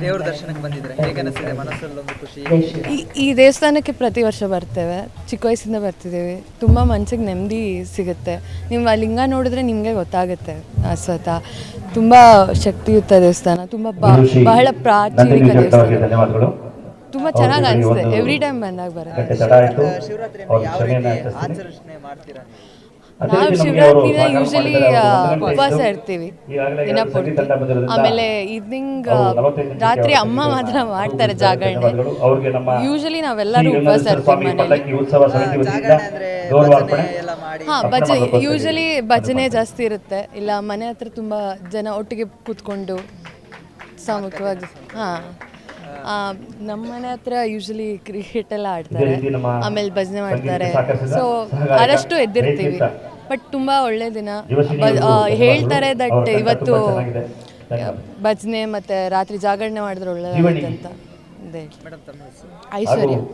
ದೇವ್ರ ದರ್ಶನಕ್ಕೆ ಬಂದಿದ್ರೆ ಹೇಗೆ ಖುಷಿ? ಈ ಈ ದೇವಸ್ಥಾನಕ್ಕೆ ಪ್ರತಿ ವರ್ಷ ಬರ್ತೇವೆ. ಚಿಕ್ಕ ವಯಸ್ಸಿಂದ ಬರ್ತಿದ್ದೀವಿ. ತುಂಬಾ ಮನ್ಸಿಗೆ ನೆಮ್ಮದಿ ಸಿಗುತ್ತೆ. ನೀವು ಆ ಲಿಂಗ ನೋಡಿದ್ರೆ ನಿಮಗೆ ಗೊತ್ತಾಗುತ್ತೆ ಆ ಸ್ವತಃ. ತುಂಬ ಶಕ್ತಿಯುತ ದೇವಸ್ಥಾನ ತುಂಬಾ ಬ- ಬಹಳ ಪ್ರಾಚೀನಿಕ ದೇವಸ್ಥಾನ. ಧನ್ಯವಾದಗಳು. ತುಂಬ ಚೆನ್ನಾಗಿ ಅನಿಸುತ್ತೆ. ಎವ್ರಿ ಟೈಮ್ ಬಂದಾಗ ಬರುತ್ತೆ. ಶಿವರಾತ್ರಿ ಆ, ಶಿವರಾತ್ರಿಯನ್ನು ಯಾವ ರೀತಿ ಆಚರಣೆ ಮಾಡ್ತೀರಾ ನೀವು? ನಾವು ಶಿವರಾತ್ರಿನ ಯೂಶಲಿ ಉಪವಾಸ ಇರ್ತೀವಿ. ದಿನ ಪೂರ್ತಿ. ಆಮೇಲೆ ಈವ್ನಿಂಗ್ ರಾತ್ರಿ ಅಮ್ಮ ಮಾತ್ರ ಮಾಡ್ತಾರೆ. ಜಾಗರಣೆ. ಯೂಶಲಿ ನಾವೆಲ್ಲರೂ ಉಪವಾಸ ಇರ್ತೀವಿ ಮನೇಲಿ ಹಾ ಭಜನೆ ಯೂಶಲಿ ಭಜನೆ ಜಾಸ್ತಿ ಇರುತ್ತೆ. ಇಲ್ಲ ಮನೆ ಹತ್ರ ತುಂಬಾ ಜನ ಒಟ್ಟಿಗೆ ಕೂತ್ಕೊಂಡು ಸಾಮೂಹಿಕವಾಗಿ ಹಾ. ನಮ್ಮ ಮನೆ ಹತ್ರ ಯೂಶಲಿ ಕ್ರಿಕೆಟ್ ಎಲ್ಲ ಆಡ್ತಾರೆ. ಆಮೇಲೆ ಭಜನೆ ಮಾಡ್ತಾರೆ. ಸೊ ಆದಷ್ಟು ಎದ್ದಿರ್ತೀವಿ. ರೈತ ಬಟ್ ತುಂಬ ಒಳ್ಳೆ ದಿನ. ಹೇಳ್ತಾರೆ ದಟ್ ಇವತ್ತು ಭಜನೆ ಮತ್ತೆ ರಾತ್ರಿ ಜಾಗರಣೆ ಮಾಡಿದ್ರೆ ಒಳ್ಳೆದಾಗುತ್ತೆ ಅಂತ. ಐಶ್ವರ್ಯ.